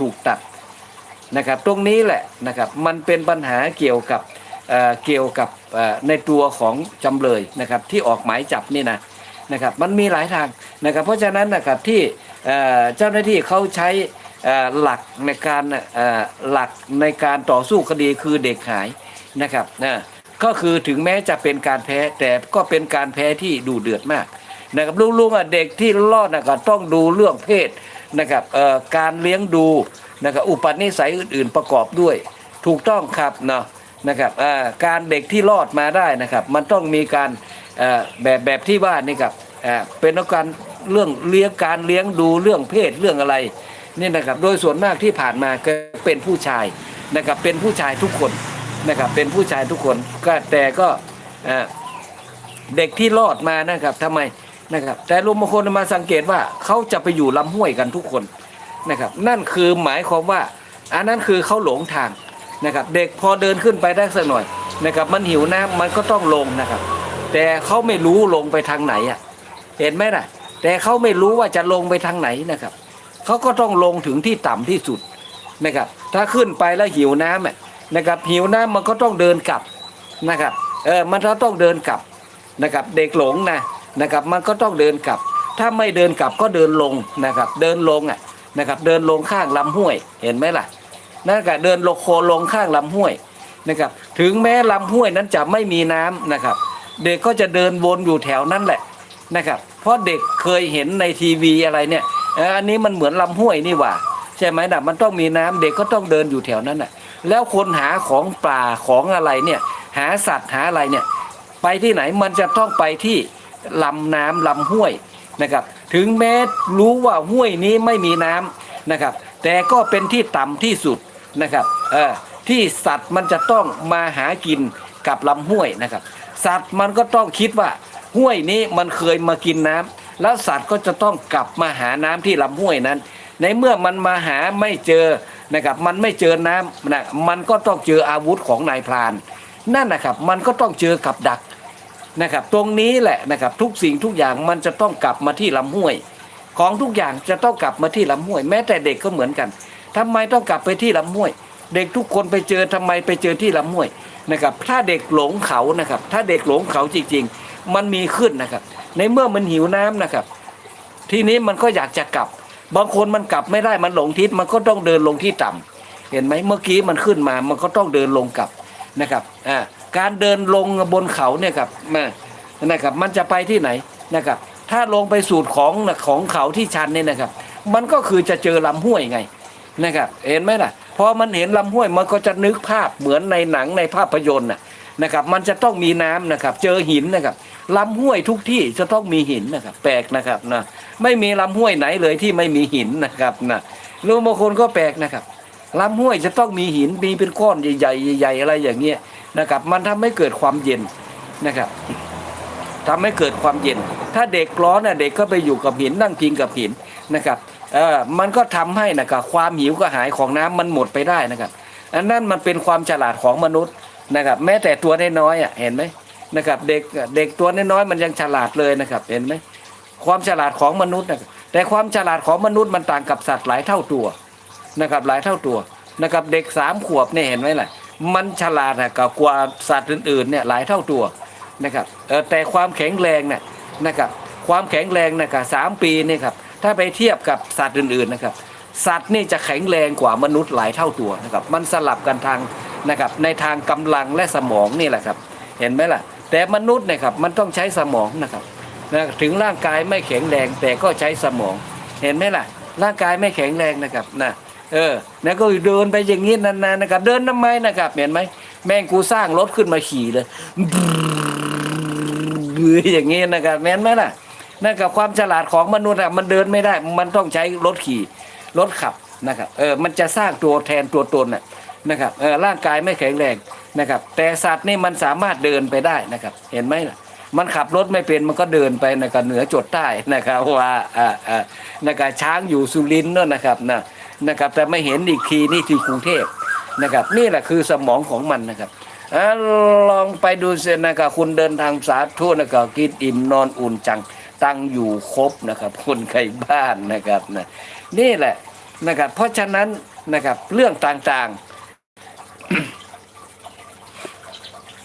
ถูกตัดนะครับ ตรงนี้แหละนะครับมันเป็นปัญหาเกี่ยวกับเเกี่ยวกับในตัวของจำเลยนะครับที่ออกหมายจับนี่นะนะครับมันมีหลายทางนะครับ เพราะฉะนั้นนะครับที่เจ้าหน้าที่เขาใช้หลักในการหลักในการต่อสู้คดีคือเด็กหายนะครับนะก็คือถึงแม้จะเป็นการแพ้แต่ก็เป็นการแพ้ที่ดูเดือดมากนะครับลุงๆเด็กที่รอดนะครับต้องดูเรื่องเพศ นะครับเอ่อการเลี้ยงดูนะครับอุปนิสัยอื่น ๆ ประกอบด้วย ถูกต้องครับเนาะนะครับอ่าการเด็กที่รอดมาได้นะครับ มันต้องมีการเอ่อแบบแบบที่ว่านี่ครับอ่าเป็นเรื่องการเรื่องเลี้ยงการเลี้ยงดูเรื่องเพศเรื่องอะไรนี่นะครับโดยส่วนมากที่ผ่านมาก็เป็นผู้ชายนะครับเป็นผู้ชายทุกคนนะครับเป็นผู้ชายทุกคนก็แต่ก็เด็กที่รอดมานะครับทำไม นะครับ แต่ลุงบางคนมาสังเกตว่าเขาจะไปอยู่ลำห้วยกันทุกคนนะครับ นั่นคือหมายความว่า อันนั้นคือเขาหลงทางนะครับ เด็กพอเดินขึ้นไปได้สักหน่อยนะครับ มันหิวน้ำมันก็ต้องลงนะครับ แต่เขาไม่รู้ลงไปทางไหนอะเห็นไหมล่ะ แต่เขาไม่รู้ว่าจะลงไปทางไหนนะครับเขาก็ต้องลงถึงที่ต่ำที่สุดนะครับ ถ้าขึ้นไปแล้วหิวน้ำอะนะครับ หิวน้ำมันก็ต้องเดินกลับนะครับ เออมันก็ต้องเดินกลับนะครับ เด็กหลงนะ นะครับ มันก็ต้องเดินกลับ ถ้าไม่เดินกลับก็เดินลงนะครับ เดินลงอะนะครับ เดินลงข้างลำห้วย เห็นไหมล่ะนั่นก็เดินลงโคลงข้างลำห้วยนะครับ ถึงแม้ลำห้วยนั้นจะไม่มีน้ำนะครับ เด็กก็จะเดินวนอยู่แถวนั้นแหละนะครับ เพราะเด็กเคยเห็นในทีวีอะไรเนี่ยอันนี้มันเหมือนลำห้วยนี่หว่าใช่ไหมนะมันต้องมีน้ำเด็กก็ต้องเดินอยู่แถวนั้นน่ะ แล้วคนหาของป่าของอะไรเนี่ย หาสัตว์หาอะไรเนี่ย ไปที่ไหนมันจะต้องไปที่ ลำน้ำลำห้วยนะครับ ถึงแม้รู้ว่าห้วยนี้ไม่มีน้ำนะครับ แต่ก็เป็นที่ต่ำที่สุดนะครับเออที่สัตว์มันจะต้องมาหากินกับลำห้วยนะครับ สัตว์มันก็ต้องคิดว่าห้วยนี้มันเคยมากินน้ำแล้วสัตว์ก็จะต้องกลับมาหาน้ำที่ลำห้วยนั้น ในเมื่อมันมาหาไม่เจอนะครับมันไม่เจอน้ำนะมันก็ต้องเจออาวุธของนายพราน นั่นนะครับมันก็ต้องเจอกับดัก นะครับตรงนี้แหละนะครับทุกสิ่งทุกอย่างมันจะต้องกลับมาที่ลำห้วย ของทุกอย่างจะต้องกลับมาที่ลำห้วย แม้แต่เด็กก็เหมือนกันทำไมต้องกลับไปที่ลำห้วย เด็กทุกคนไปเจอทำไมไปเจอที่ลำห้วยนะครับถ้าเด็กหลงเขานะครับ ถ้าเด็กหลงเขาจริง ๆ มันมีขึ้นนะครับ ในเมื่อมันหิวน้ำนะครับ ทีนี้มันก็อยากจะกลับ บางคนมันกลับไม่ได้มันหลงทิศมันก็ต้องเดินลงที่ต่ำเห็นไหมเมื่อกี้มันขึ้นมามันก็ต้องเดินลงกลับนะครับอ่า การเดินลงบนเขาเนี่ยครับนะครับมันจะไปที่ไหนนะครับถ้าลงไปสูตรของของเขาที่ชันเนี่ยนะครับ มันก็คือจะเจอลำห้วยไงนะครับเห็นไหมล่ะพอมันเห็นลำห้วยมันก็จะนึกภาพเหมือนในหนังในภาพยนตร์นะนะครับ มันจะต้องมีน้ำนะครับ เจอหินนะครับลำห้วยทุกที่จะต้องมีหินนะครับ แปลกนะครับนะไม่มีลำห้วยไหนเลยที่ไม่มีหินนะครับนะลุงบางคนก็แปลกนะครับ ลำห้วยจะต้องมีหินมีเป็นก้อนใหญ่ๆใหญ่ๆอะไรอย่างเงี้ยนะครับ มันทำให้เกิดความเย็นนะครับทำให้เกิดความเย็น ถ้าเด็กร้อนน่ะเด็กก็ไปอยู่กับหินนั่งพิงกับหินนะครับเออมันก็ทำให้นะครับความหิวกระหายของน้ำมันหมดไปได้นะครับ อันนั้นมันเป็นความฉลาดของมนุษย์นะครับ แม้แต่ตัวน้อยๆอะเห็นไหมนะครับเด็กเด็กตัวน้อยๆมันยังฉลาดเลยนะครับ เห็นไหมความฉลาดของมนุษย์นะแต่ความฉลาดของมนุษย์มันต่างกับสัตว์หลายเท่าตัว นะครับหลายเท่าตัวนะครับเด็กสามขวบเนี่ยเห็นไหมล่ะมันฉลาดอะกับกว่าสัตว์อื่นๆเนี่ยหลายเท่าตัวนะครับแต่ความแข็งแรงเนี่ยนะครับความแข็งแรงนะครับสามปีเนี่ยครับถ้าไปเทียบกับสัตว์อื่นๆนะครับสัตว์นี่จะแข็งแรงกว่ามนุษย์หลายเท่าตัวนะครับมันสลับกันทางนะครับในทางกำลังและสมองนี่แหละครับเห็นไหมล่ะ แต่มนุษย์นี่ยครับมันต้องใช้สมองนะครับนะถึงร่างกายไม่แข็งแรงแต่ก็ใช้สมอง เห็นไหมล่ะ ร่างกายไม่แข็งแรงนะครับนะ เออแล้วก็เดินไปอย่างนี้นานๆนะครับ เดินทำไมนะครับ เห็นไหมแม่งกูสร้างรถขึ้นมาขี่เลยอย่างนี้นะครับเห็นไหมล่ะนั่นกับความฉลาดของมนุษย์อะมันเดินไม่ได้ มันต้องใช้รถขี่รถขับนะครับ เออ มันจะสร้างตัวแทนตัวตนน่ะนะครับ เออ ร่างกายไม่แข็งแรงนะครับ แต่สัตว์นี่มันสามารถเดินไปได้นะครับ เห็นไหมล่ะ มันขับรถไม่เป็นมันก็เดินไปนะครับเหนือจดใต้นะครับว่าอ่าอ่านะครับช้างอยู่สุรินทร์นั่นนะครับนะ นะครับ แต่ไม่เห็นอีกทีนี่ที่กรุงเทพนะครับ นี่แหละคือสมองของมันนะครับอลองไปดูเสนะครับคุณเดินทางสาธุนะครับกินอิ่มนอนอุ่นจังตั้งอยู่ครบนะครับ คนไข้บ้านนะครับนะนี่แหละนะครับ เพราะฉะนั้นนะครับเรื่องต่างๆ